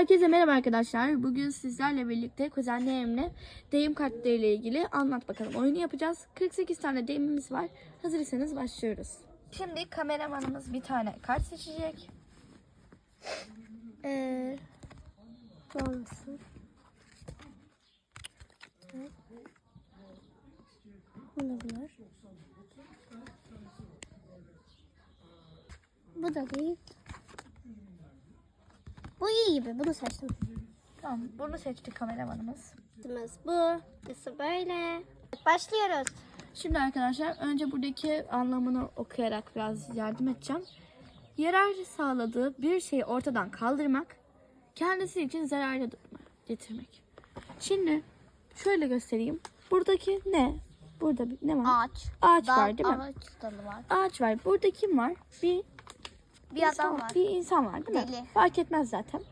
Herkese merhaba arkadaşlar. Bugün sizlerle birlikte kuzenlerimle deyim kartlarıyla ilgili anlat bakalım oyunu yapacağız. 48 tane deyimimiz var. Hazırsanız başlıyoruz. Şimdi kameramanımız bir tane kart seçecek. Ee, doğrusu. Olabilir. Bu da değil. Bu iyi gibi. Bunu seçtim. Tamam bunu seçti kameramanımız. Bu. Isi böyle. Başlıyoruz. Şimdi arkadaşlar önce buradaki anlamını okuyarak biraz yardım edeceğim. Yarar sağladığı bir şeyi ortadan kaldırmak, kendisi için zararlı getirmek. Şimdi şöyle göstereyim. Buradaki ne? Burada bir- ne var? Ağaç. Ağaç var değil mi? Ağaç dalı var. Ağaç var. Burada kim var? Bir Bir insan adam var. Bir insan var değil mi? Deli. Fark etmez zaten.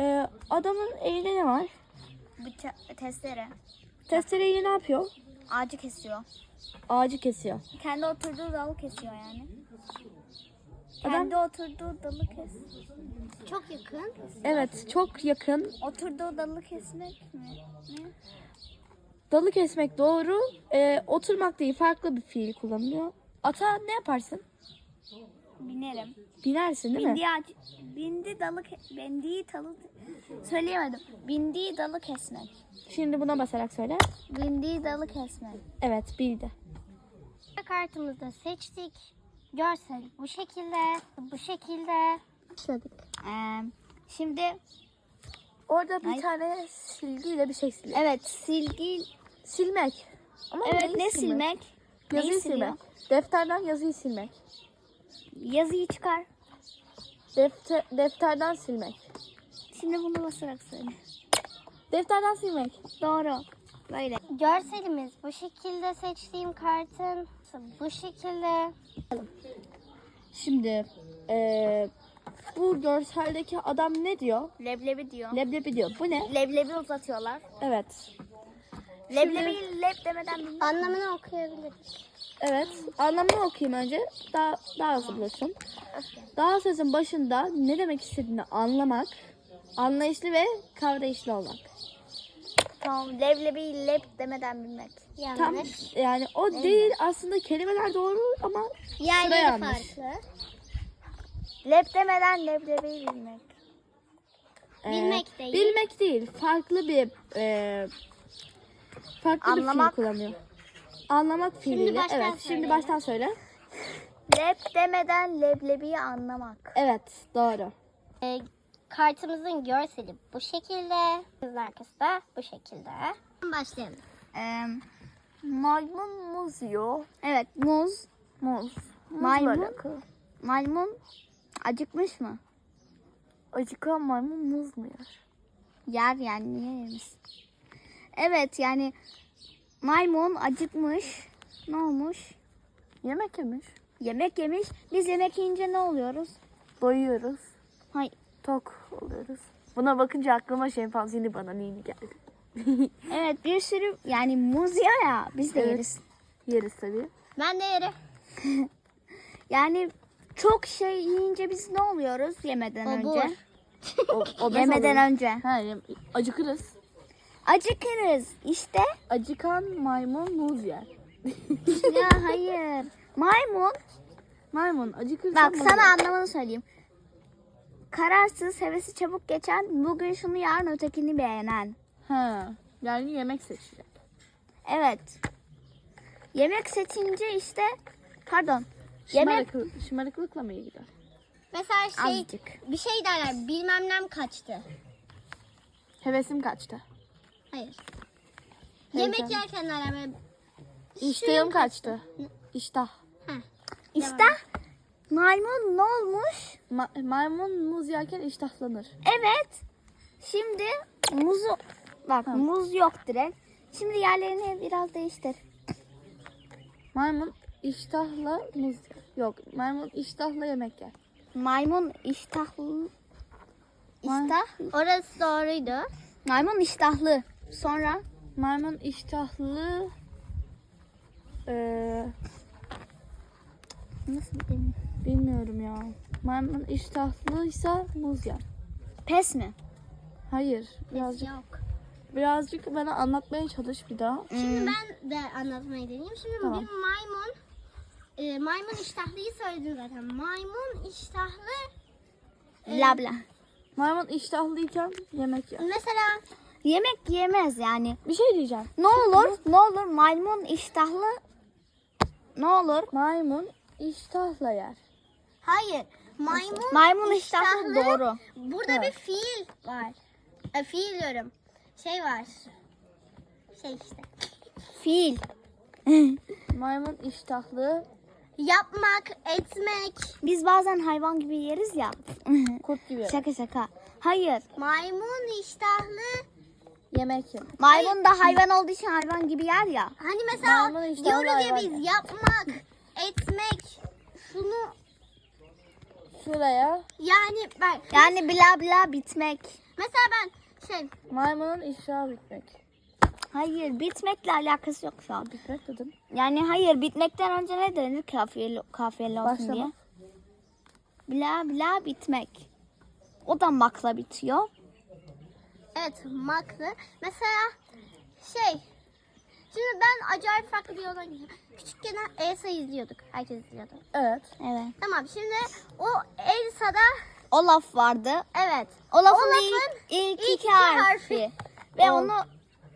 Ee, adamın elinde ne var? Bıçak, testere. Testereyle ne yapıyor? Ağacı kesiyor. Ağacı kesiyor. Kendi oturduğu dalı kesiyor yani. Adam- Kendi oturduğu dalı kes. Çok yakın. Evet çok yakın. Oturduğu dalı kesmek mi? Ne? Dalı kesmek doğru. Ee, oturmak değil farklı bir fiil kullanılıyor. Ata ne yaparsın? Binerim. Binersin değil mi? Bindiği ağaç, bindi dalı, ke- dalı, söyleyemedim. Bindiği dalı kesmek. Şimdi buna basarak söyle. Bindiği dalı kesmek. Evet bildi. Kartımızı da seçtik. Görsel bu şekilde, bu şekilde. Başladık. Ee, şimdi Orada bir Ay. tane silgiyle bir şey siliyor. evet silgi, Silmek. Ama evet neyi ne silmek? Yazıyı Neyi siliyor? silmek. Defterden yazıyı silmek. Yazıyı çıkar. Defter, defterden silmek. Şimdi bunu basarak söyle. Defterden silmek. Doğru. Böyle. Görselimiz bu şekilde seçtiğim kartın bu şekilde. Şimdi eee, bu görseldeki adam ne diyor? Leblebi diyor. Leblebi diyor. Bu ne? Leblebi uzatıyorlar. Evet. Leblebi leb demeden Anlamını okuyabiliriz. Evet. Anlamını okuyayım önce. Daha, daha hızlı bulursun. Daha sözün başında ne demek istediğini anlamak, anlayışlı ve kavrayışlı olmak. Tamam. Leblebi leb demeden bilmek. Tam yani o değil aslında kelimeler doğru ama sıra yanlış. Leb demeden leblebiyi bilmek. Ee, Bilmek değil. Bilmek değil. Farklı bir e, farklı Anlamak. bir fiil kullanıyor. Anlamak fiiliyle. baştan Evet. Şimdi baştan söyle. Leb demeden leblebiyi anlamak. Evet. Doğru. E, kartımızın görseli bu şekilde. Kız arkası da bu şekilde. Başlayalım. Ee, maymun muz yiyor. Evet muz. Muz. Maymun. Maymun acıkmış mı? Acıkan maymun muz mu yer? Yer yani niye yemiş? Evet yani maymun acıkmış. Ne olmuş? Yemek yemiş. Yemek yemiş. Biz yemek yiyince ne oluyoruz? Doyuyoruz. Hayır. Tok oluyoruz. Buna bakınca aklıma şempanzini bana neyini geldi. Evet bir sürü yani muz ya ya biz de Evet. yeriz. Yeriz tabii. Ben de yerim. yani çok şey yiyince biz ne oluyoruz yemeden önce? O, o Yemeden önce. Ha, acıkırız. Acıkırız işte. Acıkan maymun muz yer. ya hayır. Maymun. Maymun acıkırsa Bak muz sana yer. anlamını söyleyeyim. Kararsız, hevesi çabuk geçen, bugün şunu yarın ötekini beğenen. Ha, yani yemek seçecek. Evet. Yemek seçince işte pardon. Yemek Şımarıklı, şımarıklıkla mı ilgili? Mesela şey azıcık. bir şey derler bilmem nem kaçtı. Hevesim kaçtı. Hayır. Yemek yerken böyle İştahım kaçtı. İştah. İşte maymun ne olmuş? Ma- maymun muz yerken iştahlanır. Evet. Şimdi muzu bak Ha. muz yok direkt. Şimdi yerlerini biraz değiştir. Maymun iştahla muz. Yok, maymun iştahla yemek yer. Maymun iştahlı. İştah. orası doğruydu. Maymun iştahlı. Sonra Maymun iştahlı eee, nasıl bilmiyorum ya. Maymun iştahlıysa muz yer. Pes mi? Hayır. Birazcık, Yok. birazcık bana anlatmaya çalış bir daha. Şimdi ben de anlatmayı deneyeyim. Şimdi Tamam. bir maymun e, maymun iştahlıyı söyledim zaten. Maymun iştahlı Bla bla. Maymun iştahlıyken yemek yer. mesela Yemek yemez yani. Bir şey diyeceğim. Ne olur? Ne olur maymun iştahlı ne olur? Maymun iştahla yer. hayır maymun Maymun iştahlı doğru. Burada Evet. bir fiil var. E, fiil diyorum. Şey var. Şey işte. Fiil. Maymun iştahlı Yapmak, etmek. Biz bazen hayvan gibi yeriz ya. kurt gibi şaka şaka. Hayır. Maymun iştahlı. Yemek yemek. Maymun da hayvan olduğu için hayvan gibi yer ya. Hani mesela Maymun iştahlı diyoruz ya hayvan biz ya. yapmak, etmek. Şunu Şuraya yani bak. Yani bla bla bitmek. Mesela ben şey maymunun iştahı bitmek. Hayır bitmekle alakası yok şu an. Bitmek dedim. Yani hayır bitmekten önce ne denir kafiyeli, kafiyeli olsun Başlamak. diye? Bla bla bitmek. O da makla bitiyor. Evet maklı. Mesela şey Şimdi ben acayip farklı bir yoldan gidiyorum. Küçükken Elsa izliyorduk. Herkes izliyordu. Evet. Evet. Tamam şimdi o Elsa'da Olaf vardı. evet. Olaf'ın Olaf'ın ilk, ilk, ilk iki harfi. harfi. Ve Ol. onu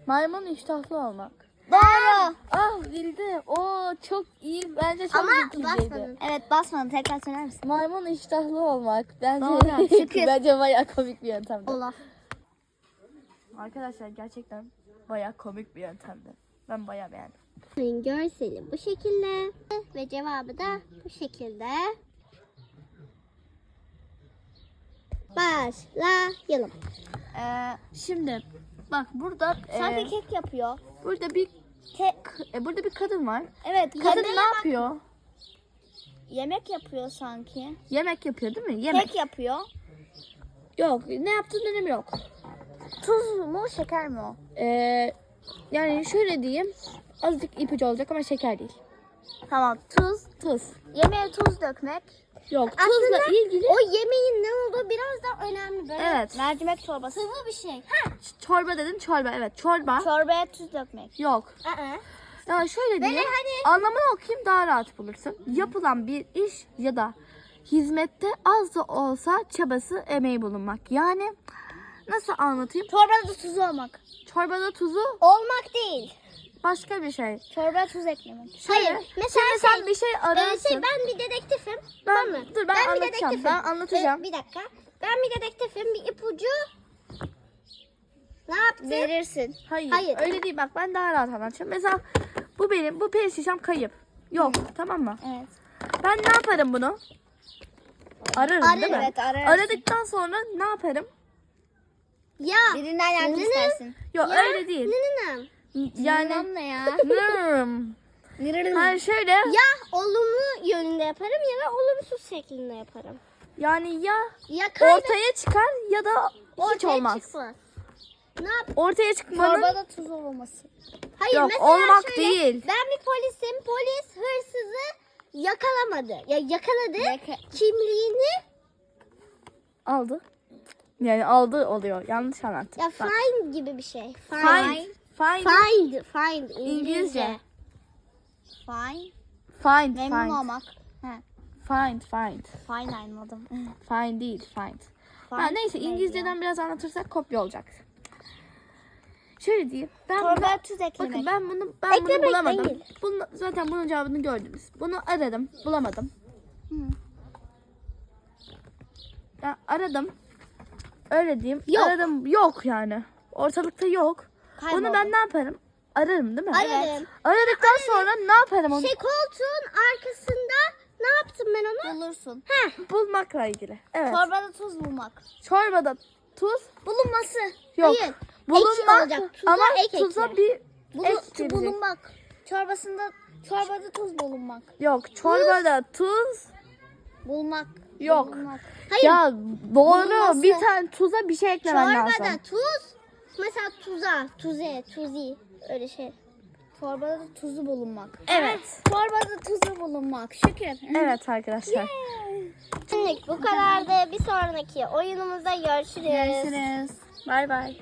Maymun iştahlı olmak. doğru. Ah bildi. Oo çok iyi. Bence çok Ama basmadın. Evet basmadım tekrar söyler misin? Maymun iştahlı olmak. Bence Doğru, bence bayağı komik bir yöntemdi. Olaf. Arkadaşlar gerçekten bayağı komik bir yöntemdi. Ben bayağı beğendim. Görseli bu şekilde ve cevabı da bu şekilde. Başlayalım. Ee, Şimdi bak burada sanki e, kek yapıyor. burada bir Kek. e, burada bir kadın var. Evet Kadın ne yapıyor? yemek yapıyor sanki. Yemek yapıyor değil mi? Yemek. Kek yapıyor. Yok. Ne yaptığını önemi yok. Tuz mu şeker mi o? Ee, yani şöyle diyeyim. Azıcık ipucu olacak ama şeker değil. Tamam tuz. Tuz. Yemeğe tuz dökmek. Yok. Aslında Tuzla ilgili. O yemeğin ne olduğu biraz da önemli. Böyle Evet. Mercimek çorbası. sıvı bir şey. Ha. Çorba dedin çorba. Evet çorba. Çorbaya tuz dökmek. Yok. Aa. Ya şöyle diyeyim. hani- Anlamını okuyayım daha rahat bulursun. Yapılan bir iş ya da hizmette az da olsa çabası emeği bulunmak. Yani nasıl anlatayım? Çorbada da tuz olmak. Çorbada tuzu Olmak değil. başka bir şey. Çorbaya tuz eklemek. Şöyle, Hayır, mesela şimdi sen şey, bir şey Ee, ararsın. şey ben bir dedektifim. Ben- tamam mı? dur, ben bir anlatacağım, dedektifim. ben anlatacağım. Ee, bir dakika. Ben bir dedektifim. Bir ipucu. Ne yaptın? Verirsin. Hayır, Hayır. öyle değil bak ben daha rahat anlatacağım. Mesela bu benim bu peri şişem kayıp. Yok tamam mı? Evet. Ben ne yaparım bunu? Ararım Ararım, değil mi? evet, ararsın. Aradıktan sonra ne yaparım? Ya. Birinden yardım istersin. Yok Ya. öyle değil. Nınınım. Yani Bilmem ne ya. Nırım. Hayır şöyle Ya olumlu yönünde yaparım ya da olumsuz şeklinde yaparım. yani ya Ya kaybet ortaya çıkar ya da hiç ortaya olmaz. çıkmaz. Ne yap? Ortaya çıkmanın Çorbada tuz olmaması. Hayır Yok, mesela olmak şöyle, değil. Ben bir polisim. Polis hırsızı yakalamadı. Ya yakaladı. Yaka- Kimliğini aldı. Yani aldı oluyor. Yanlış anlattım. ya Bak. find gibi bir şey. Find. Find. Find. Find. Find. İngilizce. İngilizce. Fine. Find. Memnun Find. olmak. He. Find. Find. Fine anladım. Find değil. Find. Find Ha, neyse neydi İngilizceden biraz anlatırsak kopya olacak. Şöyle diyeyim. Ben bunu, Çorbaya tuz eklemek. bakın ben bunu ben bunu Eklemek bulamadım. değil. Bunu, zaten bunun cevabını gördünüz. Bunu aradım. Bulamadım. Hı. Ben aradım. Öyle diyeyim. Yok. Aradım. Yok yani. Ortalıkta yok. Kayboldu. Bunu ben ne yaparım? Ararım değil mi? Ararım. Aradıktan sonra ne yaparım onu? Şey koltuğun arkasında ne yaptım ben onu? Bulursun. Bulmakla ilgili. Evet. Çorbada tuz bulmak. Çorbada tuz Bulunması. yok. Hayır. Bulunmak olacak. Tuza ama ek tuza ekle. bir Bulu- ek tu- gelecek. bulunmak. Çorbasında çorbada tuz bulunmak. Yok. Çorbada tuz Bulmak. Yok. Hayır. Ya doğru. Bulması. Bir tane tuza bir şey eklemen Çorbada lazım. Çorbada tuz. Mesela tuza, tuze, tuzi öyle şey. Çorbada da tuzu bulunmak. Evet. Çorbada tuzu bulunmak. Şükür. Evet arkadaşlar. Yeah. Şimdi bu kadardı. Bir sonraki oyunumuzda görüşürüz. Görüşürüz. Bay bay.